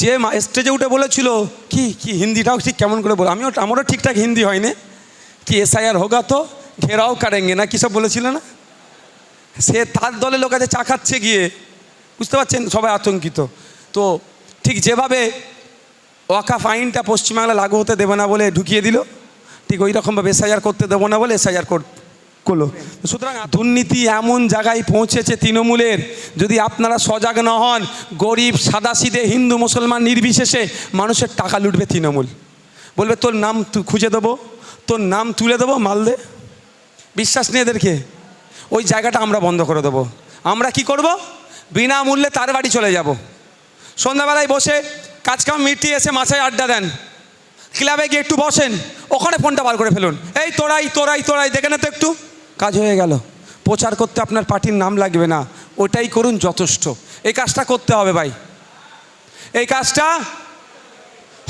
যে স্টেজে উঠে বলেছিল, কি কি হিন্দিটাও ঠিক কেমন করে বলো? আমিও, আমারও ঠিকঠাক হিন্দি হয়নি। কি এসআইআর হোগা তো? ঘেরাও কারেঙ্গে না, কী সব বলেছিল না? সে তার দলের লোক আছে, চা খাচ্ছে গিয়ে। বুঝতে পারছেন? সবাই আতঙ্কিত। তো ঠিক যেভাবে ওয়াকাফ আইনটা পশ্চিমবাংলা লাগু হতে দেবে না বলে ঢুকিয়ে দিল, ঠিক ওই রকমভাবে এসআইআর করতে দেবো না বলে এসআইআর করল। সুতরাং দুর্নীতি এমন জায়গায় পৌঁছেছে তৃণমূলের, যদি আপনারা সজাগ না হন, গরিব সাদাসিদে হিন্দু, মুসলমান, নির্বিশেষে মানুষের টাকা লুটবে তৃণমূল। বলবে, তোর নাম খুঁজে দেবো, তোর নাম তুলে দেবো মালদে বিশ্বাস নেই এদেরকে। ওই জায়গাটা আমরা বন্ধ করে দেবো। আমরা কি করব? বিনামূল্যে তার বাড়ি চলে যাব। সন্ধ্যাবেলায় বসে কাজকাম মিটিয়ে এসে মাথায় আড্ডা দেন। ক্লাবে গিয়ে একটু বসেন, ওখানে ফোনটা বার করে ফেলুন। এই তোরাই তোরাই তোরাই, দেখে না তো একটু। কাজ হয়ে গেল। প্রচার করতে আপনার পার্টির নাম লাগবে না। ওটাই করুন যথেষ্ট। এই কাজটা করতে হবে ভাই। এই কাজটা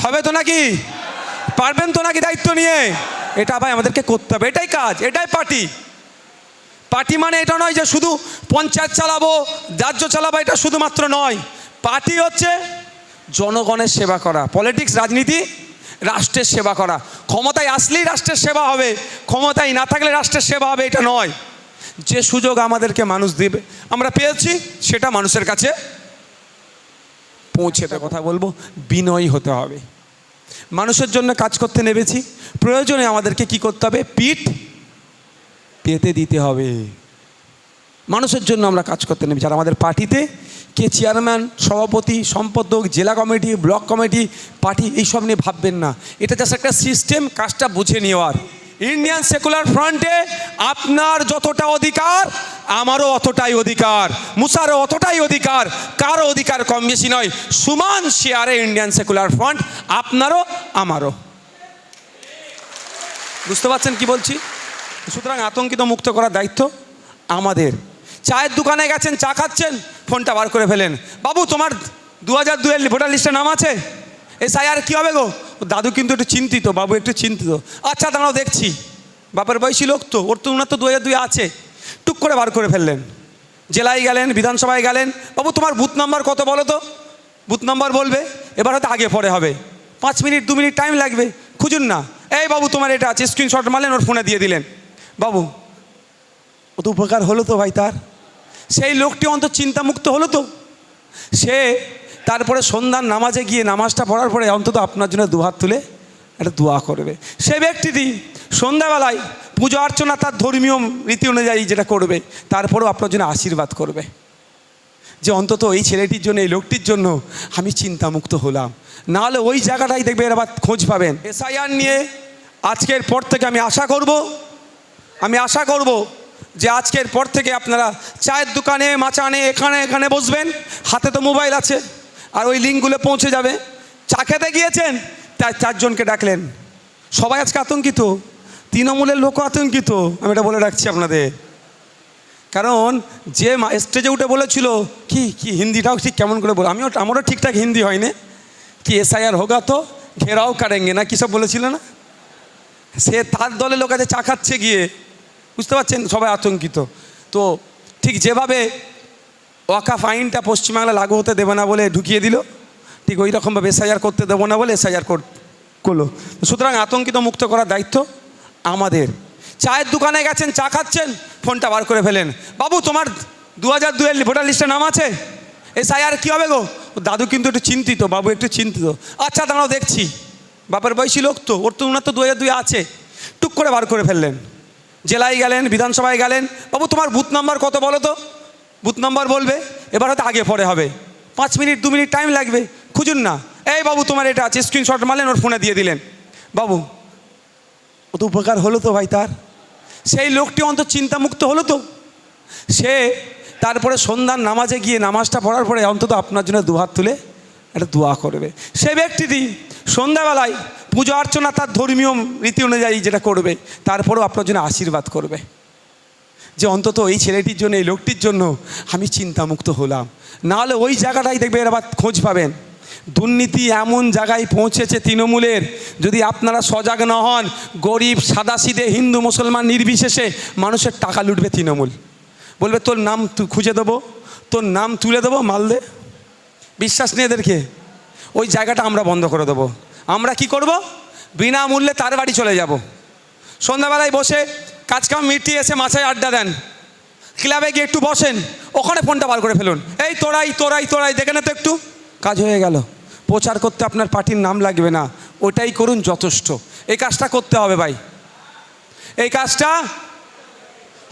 হবে তো নাকি? পারবেন তো নাকি দায়িত্ব নিয়ে? এটা ভাই আমাদেরকে করতে হবে। এটাই কাজ, এটাই পার্টি। পার্টি মানে এটা নয় যে শুধু পঞ্চায়েত চালাবো, রাজ্য চালাবো, এটা শুধুমাত্র নয়। পার্টি হচ্ছে জনগণের সেবা করা, পলিটিক্স, রাজনীতি, রাষ্ট্রের সেবা করা। ক্ষমতায় আসলেই রাষ্ট্রের সেবা হবে, ক্ষমতায় না থাকলে রাষ্ট্রের সেবা হবে, এটা নয়। যে সুযোগ আমাদেরকে মানুষ দেবে, আমরা পেয়েছি, সেটা মানুষের কাছে পৌঁছেতে কথা বলব, বিনয়ী হতে হবে। মানুষের জন্য কাজ করতে নেমেছি, প্রয়োজনে আমাদেরকে কি করতে হবে? পিঠ পেতে দিতে হবে। মানুষের জন্য আমরা কাজ করতে নেমেছি, আর আমাদের পার্টিতে কে চেয়ারম্যান সভাপতি, সম্পাদক, জেলা কমিটি, ব্লক কমিটি, পার্টি, এইসব নিয়ে ভাববেন না। এটা জাস্ট একটা সিস্টেম কাজটা বুঝে নেওয়ার ইন্ডিয়ান সেকুলার ফ্রন্টে আপনার যতটা অধিকার, আমারও অতটাই অধিকার, মুসারও অতটাই অধিকার, কারও অধিকার কম বেশি নয়। সমান শেয়ারে ইন্ডিয়ান সেকুলার ফ্রন্ট আপনারও, আমারও। বুঝতে পারছেন কি বলছি? সুতরাং আতঙ্কিত মুক্ত করার দায়িত্ব আমাদের। চায়ের দোকানে গেছেন, চা খাচ্ছেন ফোনটা বার করে ফেলেন। বাবু, তোমার দু হাজার দুয়ের ভোটার লিস্টে নাম আছে? এসআই আর কী হবে গো? দাদু কিন্তু একটু চিন্তিত, বাবু একটু চিন্তিত। আচ্ছা দাঁড়াও, দেখছি। বাপের বয়সী লোক তো, ওর তো ওনার তো দু হাজার দুই আছে। টুক করে বার করে ফেললেন। জেলায় গেলেন, বিধানসভায় গেলেন। বাবু, তোমার বুথ নাম্বার কত বলো তো? বুথ নাম্বার বলবে, এবার হয়তো আগে পরে হবে। পাঁচ মিনিট, দু মিনিট টাইম লাগবে, খুঁজুন না। এই বাবু, তোমার এটা আছে স্ক্রিনশট মারলেন, ওর ফোনে দিয়ে দিলেন। বাবু, ও তো উপকার হলো তো ভাই তার? সেই লোকটি অন্তত চিন্তামুক্ত হলো তো। সে তারপরে সন্ধ্যার নামাজে গিয়ে নামাজটা পড়ার পরে অন্তত আপনার জন্য দুহাত তুলে একটা দোয়া করবে। সে ব্যক্তিটি সন্ধ্যাবেলায় পুজো অর্চনা তার ধর্মীয় রীতি অনুযায়ী যেটা করবে, তারপরেও আপনার জন্য আশীর্বাদ করবে। যে অন্তত এই ছেলেটির জন্য, এই লোকটির জন্য আমি চিন্তামুক্ত হলাম। নাহলে ওই জায়গাটাই দেখবে এর আবার খোঁজ পাবেন। এসআইআর নিয়ে আজকের পর থেকে আমি আশা করব, আমি আশা করব যে আজকের পর থেকে আপনারা চায়ের দোকানে, মাচানে, এখানে এখানে বসবেন। হাতে তো মোবাইল আছে, আর ওই লিঙ্কগুলো পৌঁছে যাবে। চা খেতে গিয়েছেন? তার চারজনকে ডাকলেন। সবাই আজকে আতঙ্কিত। তৃণমূলের লোকও আতঙ্কিত। আমি এটা বলে রাখছি আপনাদের। কারণ যে স্টেজে উঠে বলেছিল, কি কি হিন্দিটাও ঠিক কেমন করে বলো আমিও আমারও ঠিকঠাক হিন্দি হয়নি। কি এসআইআর হোগা তো? ঘেরাও কারেঙ্গে না? কী সব বলেছিল না? সে তার দলের লোক আছে, চা খাচ্ছে গিয়ে। বুঝতে পারছেন? সবাই আতঙ্কিত। তো ঠিক যেভাবে ওয়াকাফ আইনটা পশ্চিমবাংলা লাগু হতে দেবে না বলে ঢুকিয়ে দিল, ঠিক ওই রকমভাবে এসআইআর করতে দেবো না বলে এসআইআর করল। সুতরাং আতঙ্কিত মুক্ত করার দায়িত্ব আমাদের। চায়ের দোকানে গেছেন, চা খাচ্ছেন, ফোনটা বার করে ফেলেন। বাবু, তোমার দু হাজার দুয়ের ভোটার লিস্টে নাম আছে? এসআইআর কী হবে গো? দাদু কিন্তু একটু চিন্তিত, বাবু একটু চিন্তিত। আচ্ছা দাঁড়াও, দেখছি। বাপের বয়সী লোক তো, ওর তো ওনার তো দু হাজার দুই আছে। টুক করে বার করে ফেললেন। জেলায় গেলেন, বিধানসভায় গেলেন। বাবু, তোমার বুথ নাম্বার কত বলো তো? বুথ নাম্বার বলবে, এবার হয়তো আগে পরে হবে। পাঁচ মিনিট, দু মিনিট টাইম লাগবে, খুঁজুন না। এই বাবু, তোমার এটা আছে স্ক্রিনশট মারলেন, ওর ফোনে দিয়ে দিলেন। বাবু ও তো উপকার হলো তো ভাই তার? সেই লোকটি অন্তত চিন্তামুক্ত হলো তো? সে তারপরে সন্ধ্যার নামাজে গিয়ে নামাজটা পড়ার পরে অন্তত আপনার জন্য দুহাত তুলে একটা দোয়া করবে। সে ব্যক্তিটি সন্ধ্যাবেলায় পুজো অর্চনা তার ধর্মীয় রীতি অনুযায়ী যেটা করবে, তারপরেও আপনার জন্য আশীর্বাদ করবে। যে অন্তত এই ছেলেটির জন্য, এই লোকটির জন্য আমি চিন্তামুক্ত হলাম। নাহলে ওই জায়গাটাই দেখবে এর আবার খোঁজ পাবেন। দুর্নীতি এমন জায়গায় পৌঁছেছে তৃণমূলের, যদি আপনারা সজাগ না হন, গরিব, সাদাসিদে, হিন্দু, মুসলমান, নির্বিশেষে মানুষের টাকা লুটবে তৃণমূল। বলবে, তোর নাম খুঁজে দেবো, তোর নাম তুলে দেবো মালদে বিশ্বাস নেই এদেরকে। ওই জায়গাটা আমরা বন্ধ করে দেবো। আমরা কি করব? বিনামূল্যে তার বাড়ি চলে যাব। সন্ধ্যাবেলায় বসে কাজকাম মিটিয়ে এসে মাথায় আড্ডা দেন। ক্লাবে গিয়ে একটু বসেন, ওখানে ফোনটা বার করে ফেলুন। এই তোরাই তোরাই তোরাই, দেখে না তো একটু। কাজ হয়ে গেল। প্রচার করতে আপনার পার্টির নাম লাগবে না। ওটাই করুন যথেষ্ট। এই কাজটা করতে হবে ভাই। এই কাজটা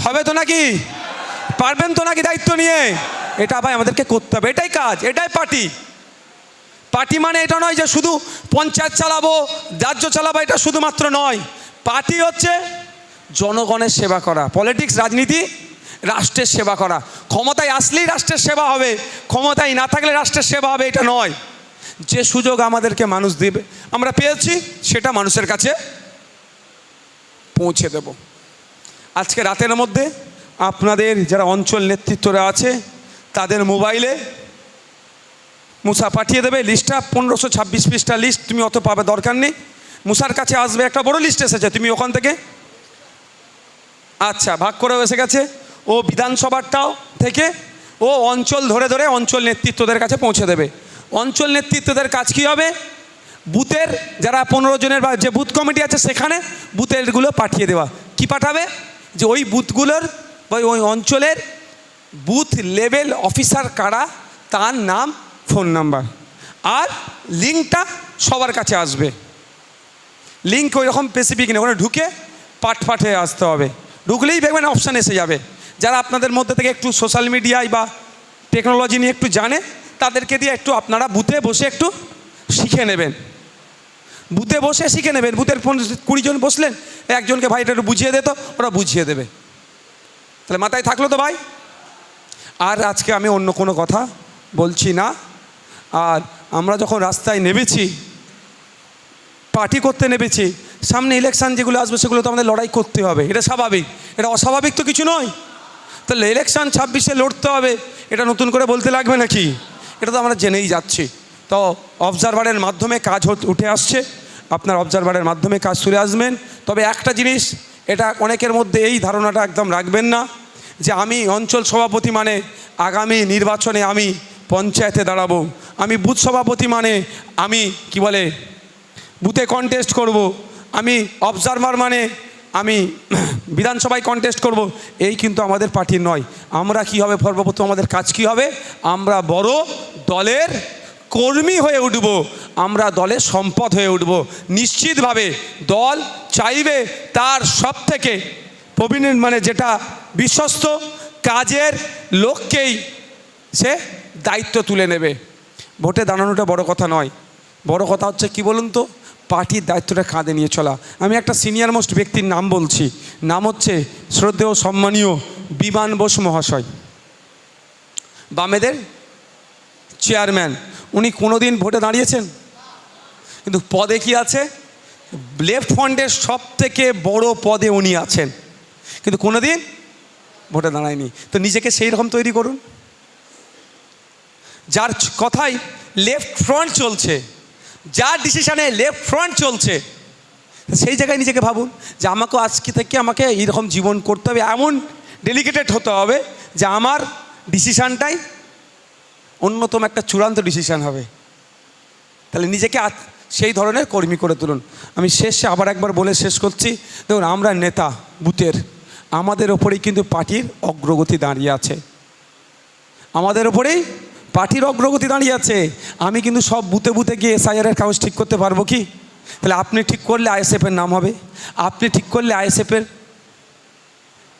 হবে তো নাকি? পারবেন তো নাকি দায়িত্ব নিয়ে? এটা ভাই আমাদেরকে করতে হবে। এটাই কাজ, এটাই পার্টি। পার্টি মানে এটা নয় যে শুধু পঞ্চায়েত চালাবো, রাজ্য চালাবো, এটা শুধুমাত্র নয়। পার্টি হচ্ছে জনগণের সেবা করা পলিটিক্স রাজনীতি, রাষ্ট্রের সেবা করা। ক্ষমতায় আসলেই রাষ্ট্রের সেবা হবে, ক্ষমতায় না থাকলে রাষ্ট্রের সেবা হবে, এটা নয়। যে সুযোগ আমাদেরকে মানুষ দেবে, আমরা পেয়েছি, সেটা মানুষের কাছে পৌঁছে দেব। আজকে রাতের মধ্যে আপনাদের যারা অঞ্চল নেতৃত্বরা আছে, তাদের মোবাইলে মুসা পাঠিয়ে দেবে লিস্টটা, পনেরোশো ছাব্বিশ পৃষ্ঠা লিস্ট, তুমি অত পাবে দরকার নেই। মুসার কাছে আসবে, একটা বড় লিস্ট এসেছে, তুমি ওখান থেকে। আচ্ছা ভাগ করেও এসে গেছে। ও বিধানসভাটাও থেকে, ও অঞ্চল ধরে ধরে অঞ্চল নেতৃত্বদের কাছে পৌঁছে দেবে। অঞ্চল নেতৃত্বদের কাজ কী হবে? বুথের যারা পনেরো জনের বা যে বুথ কমিটি আছে সেখানে বুথেরগুলো পাঠিয়ে দেওয়া। কি পাঠাবে? যে ওই বুথগুলোর বা ওই অঞ্চলের বুথ লেভেল অফিসার কারা, তার নাম ফোন নাম্বার। আর লিঙ্কটা সবার কাছে আসবে। লিঙ্ক ওই রকম স্পেসিফিক নেই, ওখানে ঢুকে পাঠ হয়ে আসতে হবে। ঢুকলেই দেখবেন অপশান এসে যাবে। যারা আপনাদের মধ্যে থেকে একটু সোশ্যাল মিডিয়ায় বা টেকনোলজি নিয়ে একটু জানে, তাদেরকে দিয়ে একটু আপনারা বুথে বসে একটু শিখে নেবেন। বুথে বসে শিখে নেবেন। বুথের ফোন কুড়িজন বসলেন, একজনকে ভাই এটা একটু বুঝিয়ে দিত ওরা বুঝিয়ে দেবে। তাহলে মাথায় থাকল তো ভাই? আর আজকে আমি অন্য কোনো কথা বলছি না। আর আমরা যখন রাস্তায় নেমেছি পার্টি করতে নেমেছি, সামনে ইলেকশন যেগুলো আসবে সেগুলো তো আমাদের লড়াই করতে হবে। এটা স্বাভাবিক। এটা অস্বাভাবিক তো কিছু নয়। তাহলে ইলেকশন ছাব্বিশে লড়তে হবে, এটা নতুন করে বলতে লাগবে নাকি? এটা তো আমরা জেনেই যাচ্ছি। তো অবজারভারের মাধ্যমে কাজ উঠে আসছে। আপনার অবজারভারের মাধ্যমে কাজ চলে আসবেন। তবে একটা জিনিস, এটা অনেকের মধ্যে এই ধারণাটা একদম রাখবেন না যে আমি অঞ্চল সভাপতি মানে আগামী নির্বাচনে আমি পঞ্চায়েতে দাঁড়াবো। আমি বুথ সভাপতি মানে আমি কি বলে, বুথে কন্টেস্ট করব। আমি অবজারভার মানে আমি বিধানসভায় কন্টেস্ট করব। এই কিন্তু আমাদের পার্টির নয়। আমরা কি হবে? সর্বপ্রথম আমাদের কাজ কি হবে? আমরা বড় দলের কর্মী হয়ে উঠব। আমরা দলের সম্পদ হয়ে উঠব। নিশ্চিতভাবে দল চাইবে তার সব থেকে প্রবীণ মানে যেটা বিশ্বস্ত কাজের লোককেই সে দায়িত্ব তুলে নেবে। ভোটে দাঁড়ানোটা বড় কথা নয়। বড় কথা হচ্ছে কি বলুন তো? পার্টির দায়িত্বটা কাঁধে নিয়ে চলা। আমি একটা সিনিয়র মোস্ট ব্যক্তির নাম বলছি। নাম হচ্ছে শ্রদ্ধেয়, সম্মানীয় বিমান বোস মহাশয়। বামেদের চেয়ারম্যান উনি কোনোদিন ভোটে দাঁড়িয়েছেন? কিন্তু পদে কি আছে? লেফট ফ্রন্টের সব থেকে বড় পদে উনি আছেন। কিন্তু কোনোদিন ভোটে দাঁড়ায়নি। তো নিজেকে সেই রকম তৈরি করুন। যার কথাই লেফট ফ্রন্ট চলছে, যার ডিসিশনে লেফট ফ্রন্ট চলছে, সেই জায়গায় নিজেকে ভাবুন যে আমাকেও আজকে থেকে আমাকে এইরকম জীবন করতে হবে, এমন ডেলিকেটেড হতে হবে যে আমার ডিসিশানটাই অন্যতম একটা চূড়ান্ত ডিসিশান হবে। তাহলে নিজেকে সেই ধরনের কর্মী করে তুলুন। আমি শেষে আবার একবার বলে শেষ করছি, দেখুন, আমরা নেতা, বুথের, আমাদের ওপরেই কিন্তু পার্টির অগ্রগতি দাঁড়িয়ে আছে। আমাদের ওপরেই পার্টির অগ্রগতি দাঁড়িয়ে আছে। আমি কিন্তু সব বুথে বুতে গিয়ে এসআইআরের কাগজ ঠিক করতে পারব কি? তাহলে আপনি ঠিক করলে আইএসএফের নাম হবে। আপনি ঠিক করলে আইএসএফের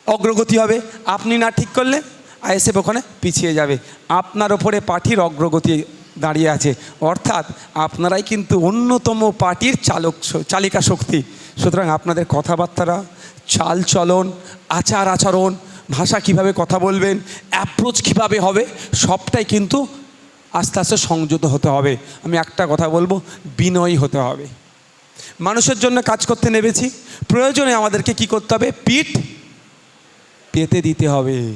অগ্রগতি হবে। আপনি না ঠিক করলে আইএসএফ ওখানে পিছিয়ে যাবে। আপনার ওপরে পার্টির অগ্রগতি দাঁড়িয়ে আছে। অর্থাৎ আপনারাই কিন্তু অন্যতম পার্টির চালক চালিকা শক্তি। সুতরাং আপনাদের কথাবার্তারা চাল চলন আচার আচরণ ভাষা কীভাবে কথা বলবেন অ্যাপ্রোচ কীভাবে হবে, সবটাই কিন্তু আস্তে আস্তে সংযত হতে হবে। আমি একটা কথা বলব, বিনয়ী হতে হবে। মানুষের জন্য কাজ করতে নেমেছি, প্রয়োজনে আমাদেরকে কি করতে হবে? পিঠ পেতে দিতে হবে।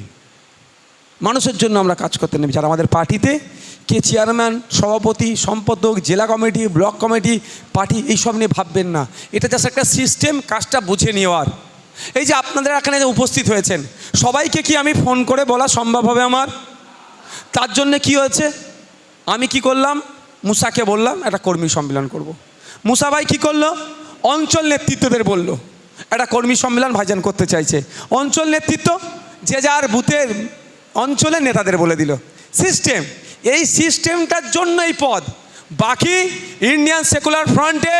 মানুষের জন্য আমরা কাজ করতে নেমেছি। আর আমাদের পার্টিতে কে চেয়ারম্যান সভাপতি, সম্পাদক, জেলা কমিটি, ব্লক কমিটি, পার্টি, এইসব নিয়ে ভাববেন না। এটা জাস্ট একটা সিস্টেম কাজটা বুঝে নেওয়ার। এই যে আপনাদের এখানে উপস্থিত হয়েছেন, সবাইকে কি আমি ফোন করে বলা সম্ভব হবে আমার? তার জন্য কি হয়েছে? আমি কি করলাম? মুসাকে বললাম, একটা কর্মী সম্মেলন করব। মুসা ভাই কী করল? অঞ্চল নেতৃত্বদের বলল, একটা কর্মী সম্মেলন ভাইজান করতে চাইছে। অঞ্চল নেতৃত্ব যে যার বুথের অঞ্চলের নেতাদের বলে দিল। সিস্টেম, এই সিস্টেমটার জন্য এই পদ। বাকি ইন্ডিয়ান সেকুলার ফ্রন্টে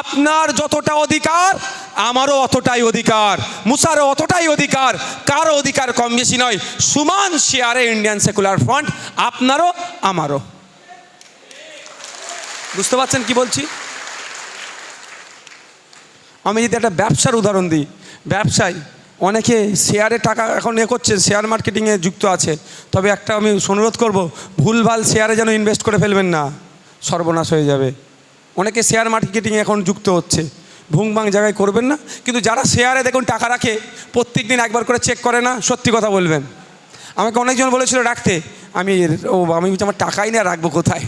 আপনার যতটা অধিকার আমারও অতটাই অধিকার, মুসারও অতটাই অধিকার, কারও অধিকার কম বেশি নয়। সমান শেয়ারে ইন্ডিয়ান সেকুলার ফ্রন্ট আপনারও, আমারও। বুঝতে পারছেন কি বলছি? আমি যদি একটা ব্যবসার উদাহরণ দিই, ব্যবসায় অনেকে শেয়ারে টাকা এখন এ করছে, শেয়ার মার্কেটিংয়ে যুক্ত আছে। তবে একটা আমি অনুরোধ করব, ভুলভাল শেয়ারে যেন ইনভেস্ট করে ফেলবেন না, সর্বনাশ হয়ে যাবে। অনেকে শেয়ার মার্কেটিংয়ে এখন যুক্ত হচ্ছে। ভুংভাং জায়গায় করবেন না। কিন্তু যারা শেয়ারে দেখুন টাকা রাখে প্রত্যেক দিন একবার করে চেক করে না, সত্যি কথা বলবেন। আমাকে অনেকজন বলেছিল, রাখতে। আমি, ও, আমি আমার টাকাই না, রাখব কোথায়?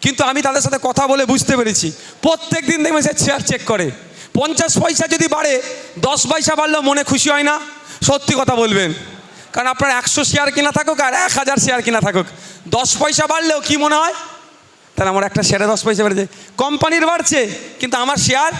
কিন্তু আমি তাদের সাথে কথা বলে বুঝতে পেরেছি। প্রত্যেক দিন দেখবেন সে শেয়ার চেক করে। পঞ্চাশ পয়সা যদি বাড়ে, দশ পয়সা বাড়লেও মনে খুশি হয় না। সত্যি কথা বলবেন। কারণ আপনার একশো শেয়ার কিনা থাকুক আর এক হাজার শেয়ার কিনা থাকুক। দশ পয়সা বাড়লেও কি মনে হয়? তাহলে আমার একটা শেয়ারে দশ পয়সা বেড়েছে। কোম্পানির বাড়ছে, কিন্তু আমার শেয়ার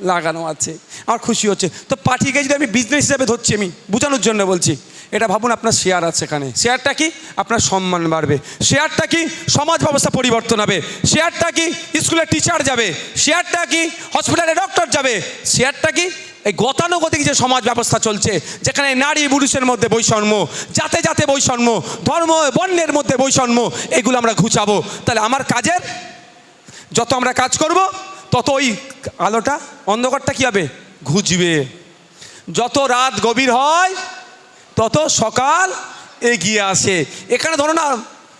লাগানো আছে। আমার খুশি হচ্ছে। তো পার্টিকে যদি আমি বিজনেস হিসাবে ধরছি আমি, বোঝানোর জন্য বলছি, এটা ভাবুন আপনার শেয়ার আছে এখানে। শেয়ারটা কি? আপনার সম্মান বাড়বে। শেয়ারটা কি? সমাজ ব্যবস্থা পরিবর্তন হবে। শেয়ারটা কি? স্কুলের টিচার যাবে। শেয়ারটা কি? হসপিটালে ডক্টর যাবে। শেয়ারটা কি? এই গতানুগতিক যে সমাজ ব্যবস্থা চলছে, যেখানে নারী পুরুষের মধ্যে বৈষম্য, জাতে জাতে বৈষম্য, ধর্ম, বর্ণের মধ্যে বৈষম্য, এগুলো আমরা ঘুচাবো। তাহলে আমার কাজের, যত আমরা কাজ করব তত ওই আলোটা অন্ধকারটা কী হবে? ঘুচবে। যত রাত গভীর হয়, তত সকাল এগিয়ে আসে। এখানে ধরো না,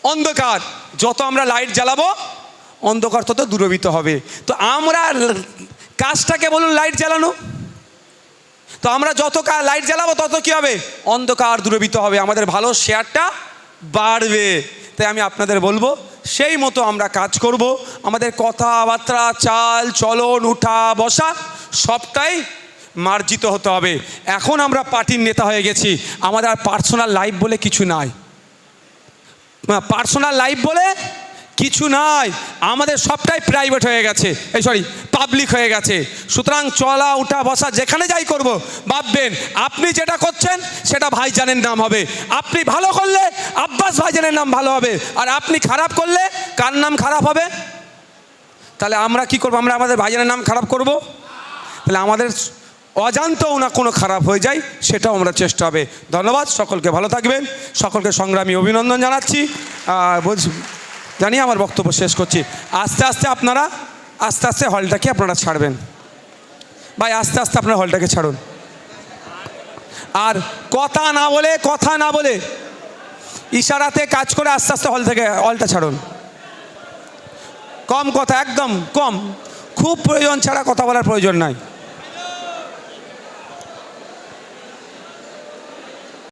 অন্ধকার। যত আমরা লাইট জ্বালাবো, অন্ধকার তত দূরবিত হবে। তো আমরা কাজটাকে বলুন লাইট জ্বালানো। তো আমরা যত লাইট জ্বালাবো, তত কী হবে? অন্ধকার দূরবিত হবে। আমাদের ভালো শেয়ারটা বাড়বে। তাই আমি আপনাদের বলব, সেই মতো আমরা কাজ করব। আমাদের কথাবার্তা, চাল, চলন, উঠা, বসা, সবটাই মার্জিত হতে হবে। এখন আমরা পার্টির নেতা হয়ে গেছি। আমাদের আর পার্সোনাল লাইফ বলে কিছু নাই। পার্সোনাল লাইফ বলে কিছু নাই, আমাদের সবটাই প্রাইভেট হয়ে গেছে। এই সরি পাবলিক হয়ে গেছে। সুতরাং চলা, উঠা, বসা, যেখানে যাই করব, ভাববেন, আপনি যেটা করছেন, সেটা ভাইজানের নাম হবে। আপনি ভালো করলে আব্বাস ভাইজানের নাম ভালো হবে। আর আপনি খারাপ করলে কার নাম খারাপ হবে? তাহলে আমরা কি করব? আমরা আমাদের ভাইজানের নাম খারাপ করব? তাহলে আমাদের অজান্তও না কোনো খারাপ হয়ে যায়, সেটাও আমরা চেষ্টা হবে। ধন্যবাদ, সকলকে ভালো থাকবেন। সকলকে সংগ্রামী অভিনন্দন জানাচ্ছি। আর বলছি জানিয়ে আমার বক্তব্য শেষ করছি। আস্তে আস্তে আপনারা, আস্তে আস্তে হলটাকে আপনারা ছাড়বেন। ভাই, আস্তে আস্তে আপনারা হলটাকে ছাড়ুন। আর কথা না বলে, কথা না বলে ইশারাতে কাজ করে আস্তে আস্তে হল থেকে, হলটা ছাড়ুন। কম কথা, একদম কম। খুব প্রয়োজন ছাড়া কথা বলার প্রয়োজন নাই।